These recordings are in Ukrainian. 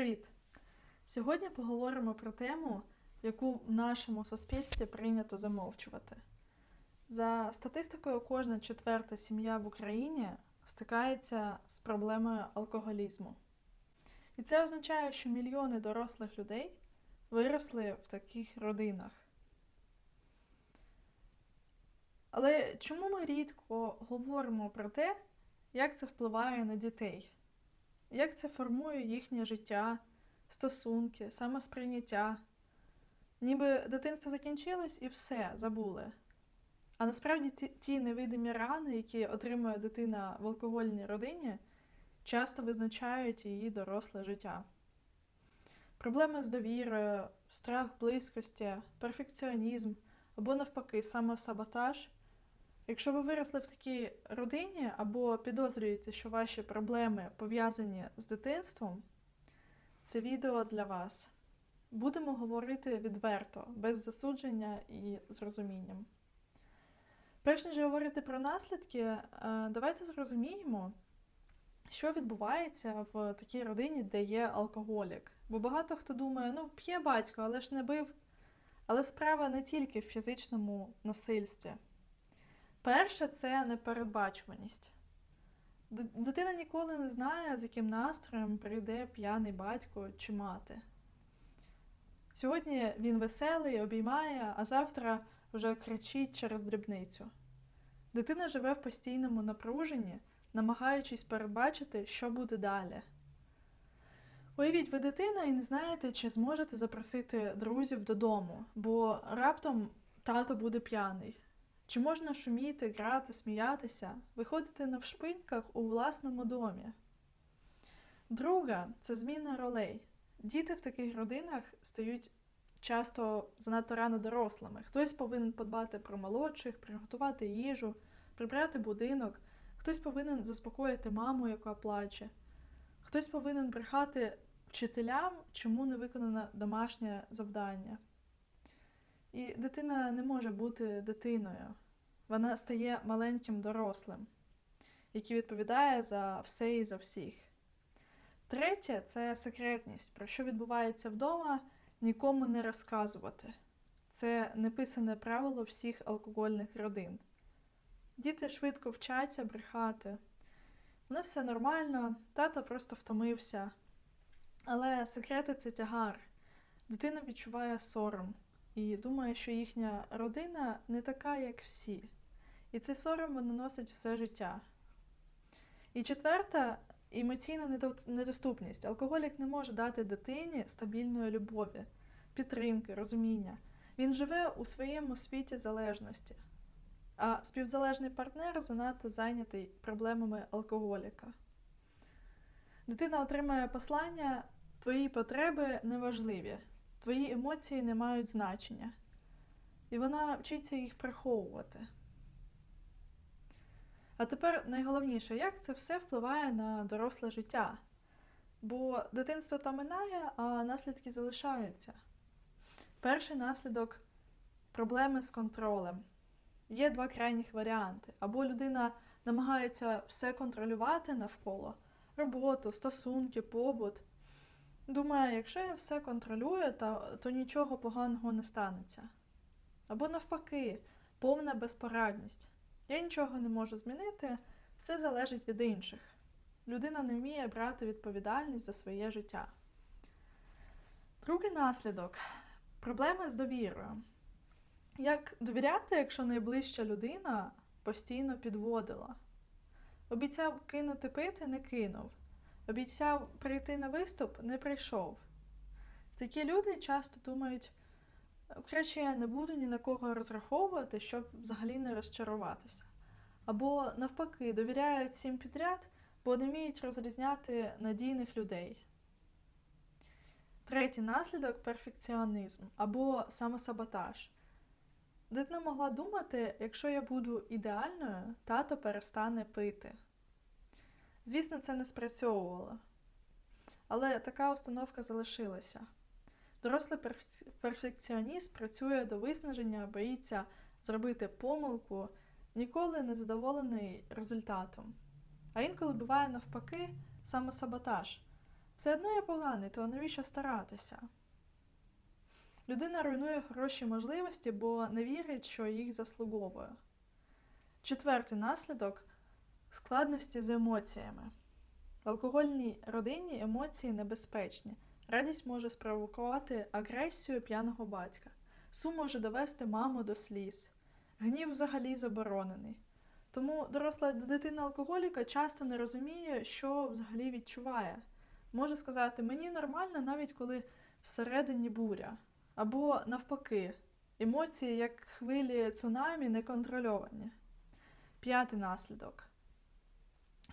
Привіт! Сьогодні поговоримо про тему, яку в нашому суспільстві прийнято замовчувати. За статистикою, кожна четверта сім'я в Україні стикається з проблемою алкоголізму. І це означає, що мільйони дорослих людей виросли в таких родинах. Але чому ми рідко говоримо про те, як це впливає на дітей? Як це формує їхнє життя, стосунки, самосприйняття? Ніби дитинство закінчилось і все, забули. А насправді ті, невидимі рани, які отримує дитина в алкогольній родині, часто визначають її доросле життя. Проблеми з довірою, страх близькості, перфекціонізм або навпаки самосаботаж. Якщо ви виросли в такій родині або підозрюєте, що ваші проблеми пов'язані з дитинством, це відео для вас. Будемо говорити відверто, без засудження і з розумінням. Перш ніж говорити про наслідки, е, давайте зрозуміємо, що відбувається в такій родині, де є алкоголік. Бо багато хто думає, ну, п'є батько, але ж не бив. Але справа не тільки в фізичному насильстві. Перше це непередбачуваність. Дитина ніколи не знає, з яким настроєм прийде п'яний батько чи мати. Сьогодні він веселий, обіймає, а завтра вже кричить через дрібницю. Дитина живе в постійному напруженні, намагаючись передбачити, що буде далі. Уявіть, ви дитина і не знаєте, чи зможете запросити друзів додому, бо раптом тато буде п'яний. Чи можна шуміти, грати, сміятися, виходити на вшпиньках у власному домі? Друга це зміна ролей. Діти в таких родинах стають часто занадто рано дорослими. Хтось повинен подбати про молодших, приготувати їжу, прибрати будинок, хтось повинен заспокоїти маму, яка плаче, хтось повинен брехати вчителям, чому не виконано домашнє завдання. І дитина не може бути дитиною. Вона стає маленьким дорослим, який відповідає за все і за всіх. Третє це секретність, про що відбувається вдома, нікому не розказувати. Це неписане правило всіх алкогольних родин. Діти швидко вчаться брехати. Воно все нормально, тато просто втомився. Але секрети це тягар. Дитина відчуває сором і думає, що їхня родина не така, як всі. І цей сором вона носить все життя. І четверта емоційна недоступність. Алкоголік не може дати дитині стабільної любові, підтримки, розуміння. Він живе у своєму світі залежності. А співзалежний партнер занадто зайнятий проблемами алкоголіка. Дитина отримує послання, твої потреби неважливі, твої емоції не мають значення. І вона вчиться їх приховувати. А тепер найголовніше, як це все впливає на доросле життя? Бо дитинство там минає, а наслідки залишаються. Перший наслідок проблеми з контролем. Є два крайніх варіанти. Або людина намагається все контролювати навколо роботу, стосунки, побут. Думає, якщо я все контролюю, то, то нічого поганого не станеться. Або навпаки, повна безпорадність. Я нічого не можу змінити, все залежить від інших. Людина не вміє брати відповідальність за своє життя. Другий наслідок проблеми з довірою. Як довіряти, якщо найближча людина постійно підводила? Обіцяв кинути пити, не кинув. Обіцяв прийти на виступ, не прийшов. Такі люди часто думають, краще я не буду ні на кого розраховувати, щоб взагалі не розчаруватися. Або, навпаки, довіряють всім підряд, бо не вміють розрізняти надійних людей. Третій наслідок перфекціонізм або самосаботаж. Дитина могла думати, якщо я буду ідеальною, тато перестане пити. Звісно, це не спрацьовувало. Але така установка залишилася. Дорослий перфекціоніст працює до виснаження, боїться зробити помилку, ніколи не задоволений результатом. А інколи буває навпаки самосаботаж. Все одно я поганий, то навіщо старатися? Людина руйнує хороші можливості, бо не вірить, що їх заслуговує. Четвертий наслідок складності з емоціями. В алкогольній родині емоції небезпечні. Радість може спровокувати агресію п'яного батька. Сум може довести маму до сліз. Гнів взагалі заборонений. Тому доросла дитина алкоголіка часто не розуміє, що взагалі відчуває. Може сказати, мені нормально, навіть коли всередині буря. Або навпаки, емоції, як хвилі цунамі, неконтрольовані. П'ятий наслідок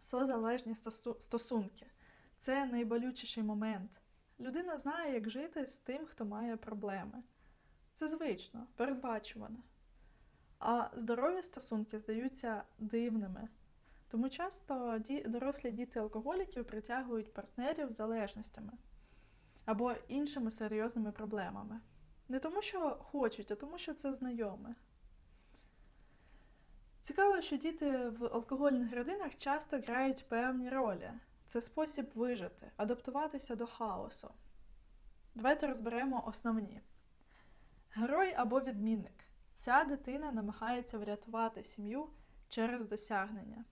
созалежні стосу- стосунки. Це найболючіший момент. Людина знає, як жити з тим, хто має проблеми. Це звично, передбачувано. А здорові стосунки здаються дивними. Тому часто дорослі діти алкоголіків притягують партнерів залежностями або іншими серйозними проблемами. Не тому, що хочуть, а тому, що це знайоме. Цікаво, що діти в алкогольних родинах часто грають певні ролі. Це спосіб вижити, адаптуватися до хаосу. Давайте розберемо основні. Герой або відмінник. Ця дитина намагається врятувати сім'ю через досягнення.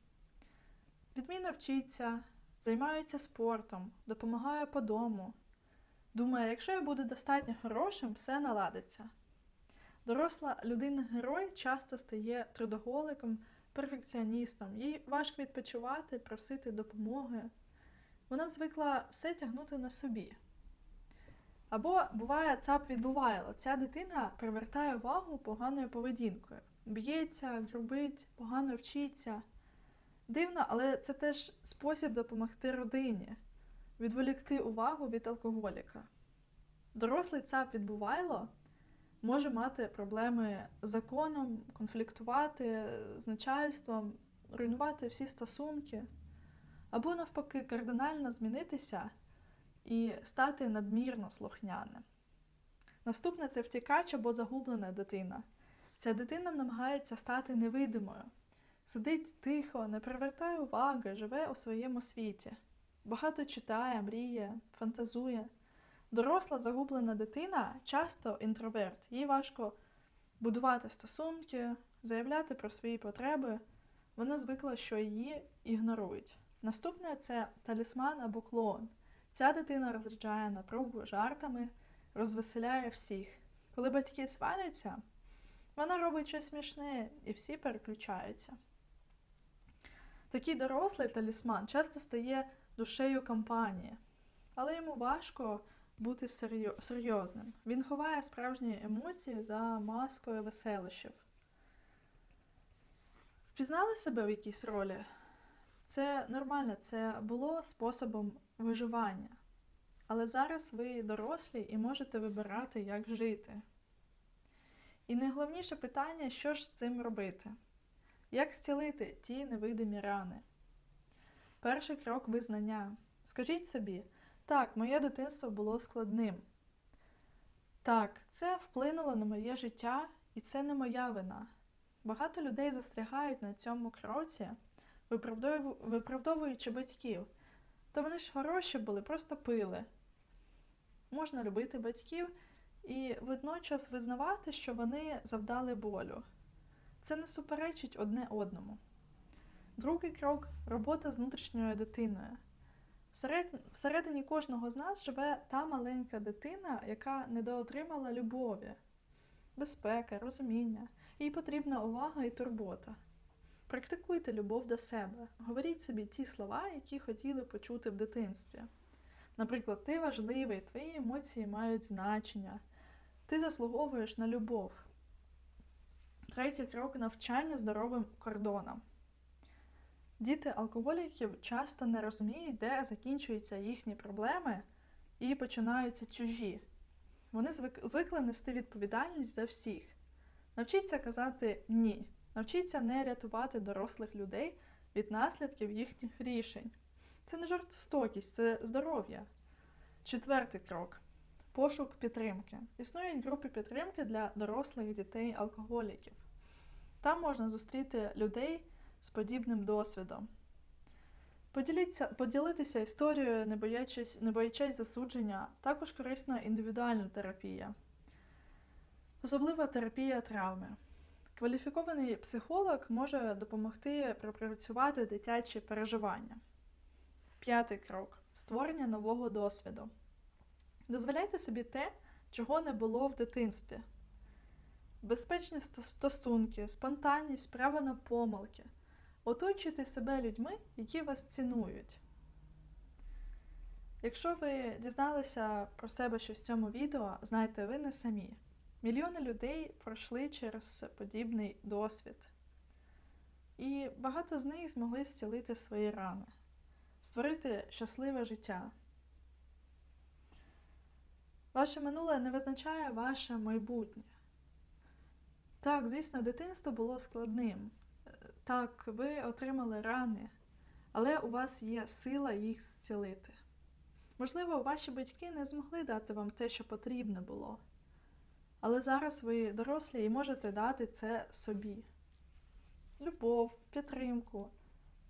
Відмінно вчиться, займається спортом, допомагає по дому. Думає, якщо я буду достатньо хорошим, все наладиться. Доросла людина-герой часто стає трудоголиком, перфекціоністом, їй важко відпочивати, просити допомоги. Вона звикла все тягнути на собі. Або буває цап відбувайло. Ця дитина привертає увагу поганою поведінкою. Б'ється, грубить, погано вчиться. Дивно, але це теж спосіб допомогти родині, відволікти увагу від алкоголіка. Дорослий цап відбувайло може мати проблеми з законом, конфліктувати з начальством, руйнувати всі стосунки, або навпаки, кардинально змінитися і стати надмірно слухняним. Наступне це втікач або загублена дитина. Ця дитина намагається стати невидимою, сидить тихо, не привертає уваги, живе у своєму світі. Багато читає, мріє, фантазує. Доросла загублена дитина часто інтроверт, їй важко будувати стосунки, заявляти про свої потреби. Вона звикла, що її ігнорують. Наступне це талісман або клоун. Ця дитина розряджає напругу жартами, розвеселяє всіх. Коли батьки сваряться, вона робить щось смішне і всі переключаються. Такий дорослий талісман часто стає душею компанії, але йому важко бути серйозним. Він ховає справжні емоції за маскою веселощів. Впізнали себе в якійсь ролі? Це нормально, це було способом виживання. Але зараз ви дорослі і можете вибирати, як жити. І найголовніше питання, що ж з цим робити? Як зцілити ті невидимі рани? Перший крок визнання. Скажіть собі, так, моє дитинство було складним. Так, це вплинуло на моє життя, і це не моя вина. Багато людей застрягають на цьому кроці, виправдовуючи батьків. То вони ж хороші були, просто пили. Можна любити батьків і водночас визнавати, що вони завдали болю. Це не суперечить одне одному. Другий крок робота з внутрішньою дитиною. Всеред- Всередині кожного з нас живе та маленька дитина, яка недоотримала любові, безпеки, розуміння. Їй потрібна увага і турбота. Практикуйте любов до себе. Говоріть собі ті слова, які хотіли почути в дитинстві. Наприклад, ти важливий, твої емоції мають значення, ти заслуговуєш на любов. Третій крок навчання здоровим кордонам. Діти алкоголіків часто не розуміють, де закінчуються їхні проблеми і починаються чужі. Вони звик- звикли нести відповідальність за всіх. Навчіться казати ні. Навчіться не рятувати дорослих людей від наслідків їхніх рішень. Це не жорстокість, це здоров'я. Четвертий крок пошук підтримки. Існують групи підтримки для дорослих дітей алкоголіків. Там можна зустріти людей з подібним досвідом. Поділіться, поділитися історією, не боячись, не боячись засудження, також корисна індивідуальна терапія, особлива терапія травми. Кваліфікований психолог може допомогти пропрацювати дитячі переживання. П'ятий крок створення нового досвіду. Дозволяйте собі те, чого не було в дитинстві. Безпечні стосунки, спонтанність, право на помилки. Оточуйте себе людьми, які вас цінують. Якщо ви дізналися про себе щось в цьому відео, знайте, ви не самі. Мільйони людей пройшли через подібний досвід. І багато з них змогли зцілити свої рани, створити щасливе життя. Ваше минуле не визначає ваше майбутнє. Так, звісно, дитинство було складним. Так, ви отримали рани, але у вас є сила їх зцілити. Можливо, ваші батьки не змогли дати вам те, що потрібно було. Але зараз ви дорослі і можете дати це собі: любов, підтримку,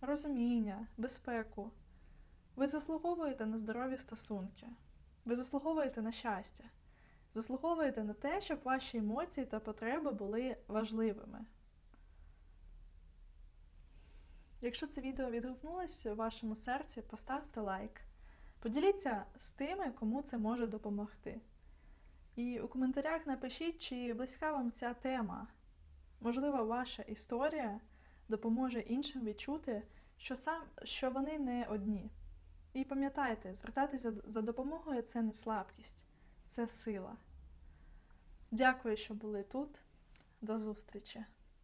розуміння, безпеку. Ви заслуговуєте на здорові стосунки, ви заслуговуєте на щастя, заслуговуєте на те, щоб ваші емоції та потреби були важливими. Якщо це відео відгукнулося в вашому серці, поставте лайк. Поділіться з тими, кому це може допомогти. І у коментарях напишіть, чи близька вам ця тема. Можливо, ваша історія допоможе іншим відчути, що, сам, що вони не одні. І пам'ятайте, звертатися за допомогою це не слабкість, це сила. Дякую, що були тут. До зустрічі!